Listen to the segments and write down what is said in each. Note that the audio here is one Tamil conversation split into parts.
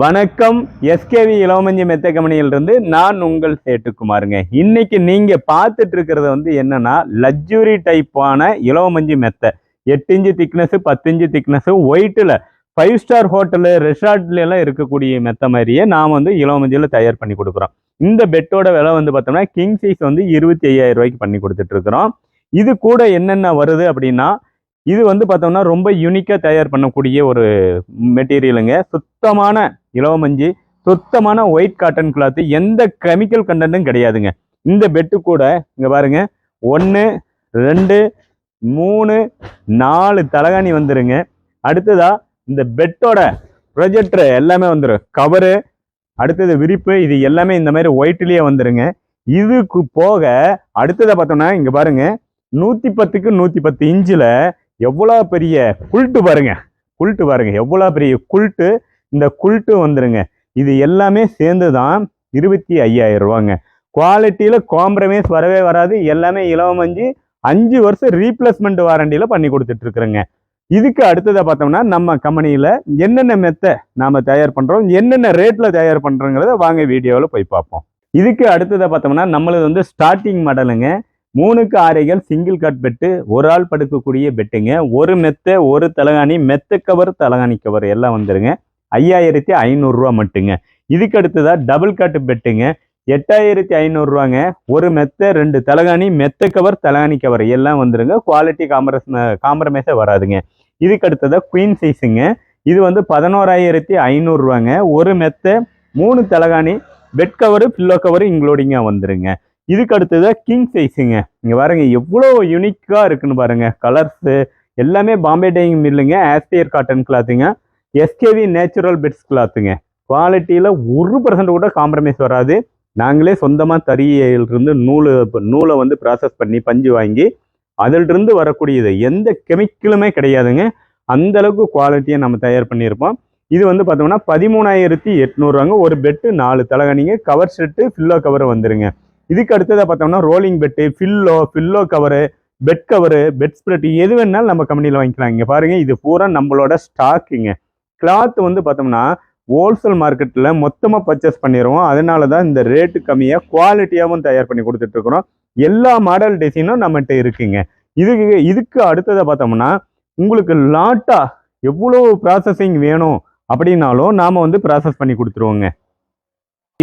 வணக்கம் எஸ்கேவி இளவமஞ்சி மெத்த கம்பெனியிலிருந்து நான் உங்கள் சேட்டுக்குமாருங்க. இன்னைக்கு நீங்க பார்த்துட்டு இருக்கிறது வந்து என்னன்னா லக்ஸுரி டைப்பான இளவமஞ்சி மெத்த. எட்டு இன்ச்சு திக்னஸ் பத்து இன்ச்சு திக்னஸ் ஒயிட்டில் ஃபைவ் ஸ்டார் ஹோட்டலு ரெசார்ட்ல எல்லாம் இருக்கக்கூடிய மெத்த மாதிரியே நாம் வந்து இளவமஞ்சியில் தயார் பண்ணி கொடுக்குறோம். இந்த பெட்டோட விலை வந்து பார்த்தோம்னா கிங் சைஸ் வந்து இருபத்தி ஐயாயிரம் ரூபாய்க்கு பண்ணி கொடுத்துட்டு இருக்கிறோம் இது கூட என்னென்ன வருது அப்படின்னா இது வந்து பார்த்தோம்னா ரொம்ப யூனிக்காக தயார் பண்ணக்கூடிய ஒரு மெட்டீரியலுங்க சுத்தமான இலவமஞ்சி சுத்தமான ஒயிட் காட்டன் கிளாத்து எந்த கெமிக்கல் கண்டென்ட்டும் கிடையாதுங்க. இந்த பெட்டு கூட இங்கே பாருங்க ஒன்று ரெண்டு மூணு நாலு தலகாணி வந்துருங்க. அடுத்ததா இந்த பெட்டோட ப்ரொஜெக்டர் எல்லாமே வந்துடும் கவரு அடுத்தது விரிப்பு இது எல்லாமே இந்த மாதிரி ஒயிட்லேயே வந்துருங்க. இதுக்கு போக அடுத்ததை பார்த்தோம்னா இங்கே பாருங்க நூற்றி பத்துக்கு நூற்றி பத்து இன்ச்சில் எவ்வளோ பெரிய குல்ட்டு பாருங்க குல்ட்டு பாருங்க எவ்வளோ பெரிய குல்ட்டு இந்த குல்ட்டு வந்துருங்க. இது எல்லாமே சேர்ந்து தான் இருபத்தி ஐயாயிரம் ரூபாங்க. குவாலிட்டியில் காம்ப்ரமைஸ் வரவே வராது எல்லாமே இலவமஞ்சு அஞ்சு வருஷம் ரீப்ளேஸ்மெண்ட் வாரண்டியில் பண்ணி கொடுத்துட்ருக்குறேங்க. இதுக்கு அடுத்ததை பார்த்தோம்னா நம்ம கம்பெனியில் என்னென்ன மெத்தை நாம் தயார் பண்ணுறோம் என்னென்ன ரேட்டில் தயார் பண்ணுறோங்கிறத வாங்க வீடியோவில் போய் பார்ப்போம். இதுக்கு அடுத்ததை பார்த்தோம்னா நம்மளது வந்து ஸ்டார்டிங் மாடலுங்க மூணுக்கு ஆரைகள் சிங்கிள் கட் பெட்டு ஒரு ஆள் படுக்கக்கூடிய பெட்டுங்க ஒரு மெத்தை ஒரு தலகாணி மெத்த கவர் தலகாணி கவர் எல்லாம் வந்துருங்க. ஐயாயிரத்தி ஐநூறுரூவா மட்டுங்க. இதுக்கு அடுத்ததாக டபுள் கட்டு பெட்டுங்க எட்டாயிரத்தி ஐநூறுரூவாங்க ஒரு மெத்த ரெண்டு தலகாணி மெத்த கவர் தலகாணி கவர் எல்லாம் வந்துருங்க. குவாலிட்டி காம்ப்ரஸ் காம்ப்ரமைஸே வராதுங்க. இதுக்கு அடுத்ததாக குயின் சைஸுங்க இது வந்து பதினோராயிரத்தி ஐநூறுரூவாங்க ஒரு மெத்த மூணு தலகாணி பெட் கவரு பில்லோ கவரு இன்க்ளூடிங்காக வந்துருங்க. இதுக்கு அடுத்தது கிங் சைஸுங்க இங்கே பாருங்க எவ்வளோ யூனிக்காக இருக்குன்னு பாருங்க. கலர்ஸு எல்லாமே பாம்பே டைங் மில்லுங்க ஆஸ்பியர் காட்டன் கிளாத்துங்க எஸ்கேவி நேச்சுரல் பெட்ஸ் கிளாத்துங்க குவாலிட்டியில் ஒரு பர்சன்ட் கூட காம்ப்ரமைஸ் வராது. நாங்களே சொந்தமாக தறியிலிருந்து நூல் நூலை வந்து ப்ராசஸ் பண்ணி பஞ்சு வாங்கி அதிலிருந்து வரக்கூடியது எந்த கெமிக்கலுமே கிடையாதுங்க. அந்த அளவுக்கு குவாலிட்டியை நம்ம தயார் பண்ணியிருப்போம். இது வந்து பார்த்தோம்னா பதிமூணாயிரத்தி எட்நூறுவாங்க. ஒரு பெட்டு நாலு தலகணிங்க. கவர் செட்டு ஃபில்லோ கவர் வந்துருங்க. இதுக்கு அடுத்ததாக பார்த்தோம்னா rolling bed pillow pillow cover bed cover bedspread எது வேணாலும் நம்ம கம்பெனியில் வாங்கிக்கலாம். இங்கே பாருங்கள் இது பூரா நம்மளோட ஸ்டாக்குங்க கிளாத் வந்து பார்த்தோம்னா ஹோல்சேல் மார்க்கெட்டில் மொத்தமாக பர்ச்சேஸ் பண்ணிடுவோம் அதனால தான் இந்த ரேட்டு கம்மியாக குவாலிட்டியாகவும் தயார் பண்ணி கொடுத்துட்ருக்குறோம் எல்லா மாடல் டிசைனும் நம்மகிட்ட இருக்குங்க. இதுக்கு இதுக்கு அடுத்ததை பார்த்தோம்னா உங்களுக்கு லாட்டாக எவ்வளோ ப்ராசஸிங் வேணும் அப்படின்னாலும் நாம் வந்து ப்ராசஸ் பண்ணி கொடுத்துருவோங்க.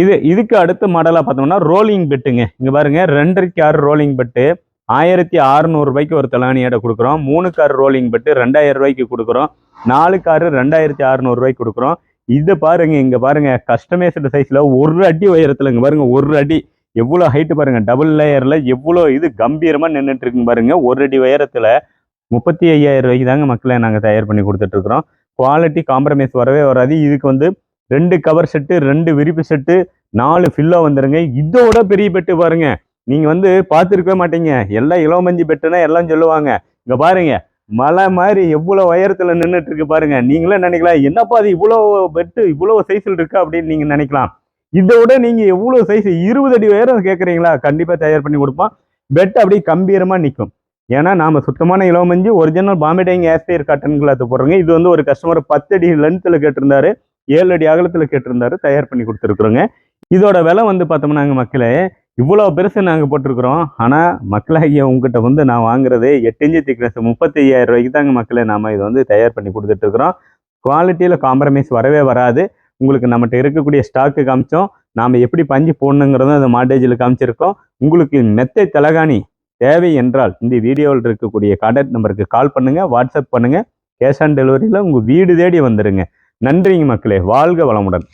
இது இதுக்கு அடுத்த மாடலாக பார்த்தோம்னா ரோலிங் பெட்டுங்க இங்கே பாருங்க ரெண்டரைக்கு ஆறு ரோலிங் பெட்டு ஆயிரத்தி அறுநூறுபாய்க்கு ஒரு தலானியோட கொடுக்குறோம். மூணு கார் ரோலிங் பெட்டு ரெண்டாயிரம் ரூபாய்க்கு கொடுக்குறோம். நாலு காரு ரெண்டாயிரத்தி அறுநூறுபாய்க்கு கொடுக்குறோம். இதை பாருங்க இங்கே பாருங்க கஸ்டமைஸ்டு சைஸில் ஒரு அடி உயரத்தில் இங்கே பாருங்க ஒரு அடி. எவ்வளோ ஹைட்டு பாருங்க டபுள் லேயரில் எவ்வளோ இது கம்பீரமாக நின்றுட்டு இருக்குங்க பாருங்க ஒரு அடி உயரத்தில் முப்பத்தி ஐயாயிரம் ரூபாய்க்கு தாங்க மக்களை நாங்கள் தயார் பண்ணி கொடுத்துட்ருக்குறோம் குவாலிட்டி காம்ப்ரமைஸ் வரவே வராது. இதுக்கு வந்து ரெண்டு கவர் செட்டு ரெண்டு விரிப்பு செட்டு நாலு ஃபில்லோ வந்துருங்க. இதோட பெரிய பெட்டு பாருங்க. நீங்கள் வந்து பார்த்துருக்கவே மாட்டீங்க. எல்லாம் இளவமஞ்சி பெட்டுனா எல்லாம் சொல்லுவாங்க. இங்கே பாருங்க. மலை மாதிரி எவ்வளோ உயரத்தில் நின்றுட்டு இருக்கு பாருங்க. நீங்களே நினைக்கலாம் என்னப்பா அது இவ்வளோ பெட்டு இவ்வளோ சைஸில் இருக்கா? அப்படின்னு நீங்கள் நினைக்கலாம். இதை விட நீங்கள் எவ்வளோ சைஸ் இருபது அடி உயரம் கேட்குறீங்களா கண்டிப்பாக தயார் பண்ணி கொடுப்போம் பெட் அப்படியே கம்பீரமாக நிற்கும் ஏன்னா நாம் சுத்தமான இளவமஞ்சி ஒரிஜினல் பாம்பே டைங் ஆஸ்பியர் காட்டன் கிளாத்து போடுறோங்க. இது வந்து ஒரு கஸ்டமர் பத்து அடி லென்த்தில் கேட்டிருந்தாரு. ஏழு அடி அகலத்தில் கேட்டிருந்தாரு தயார் பண்ணி கொடுத்துருக்குறோங்க. இதோட விலை வந்து பார்த்தோம்னாங்க மக்களே இவ்வளோ பெருசு நாங்கள் போட்டிருக்கிறோம். ஆனால் மக்களாகிய உங்ககிட்ட வந்து நான் வாங்குறது எட்டு இன்ச்சு திக்னஸ் முப்பத்தி ஐயாயிரம் ரூபாய்க்கு தாங்க மக்களே நாம் இதை வந்து தயார் பண்ணி கொடுத்துட்ருக்குறோம். குவாலிட்டியில் காம்ப்ரமைஸ் வரவே வராது. உங்களுக்கு நம்மகிட்ட இருக்கக்கூடிய ஸ்டாக்கு காமிச்சோம். நாம் எப்படி பஞ்சு போடணுங்கிறதும் அந்த மாட்டேஜில் காமிச்சிருக்கோம். உங்களுக்கு மெத்தை தலகாணி தேவை என்றால் இந்த வீடியோவில் இருக்கக்கூடிய கான்டாக்ட் நம்பருக்கு கால் பண்ணுங்கள் வாட்ஸ்அப் பண்ணுங்கள் கேஷ் ஆன் டெலிவரியில் உங்கள் வீடு தேடி வந்துடுங்க நன்றிங்க மக்களே. வாழ்க வளமுடன்.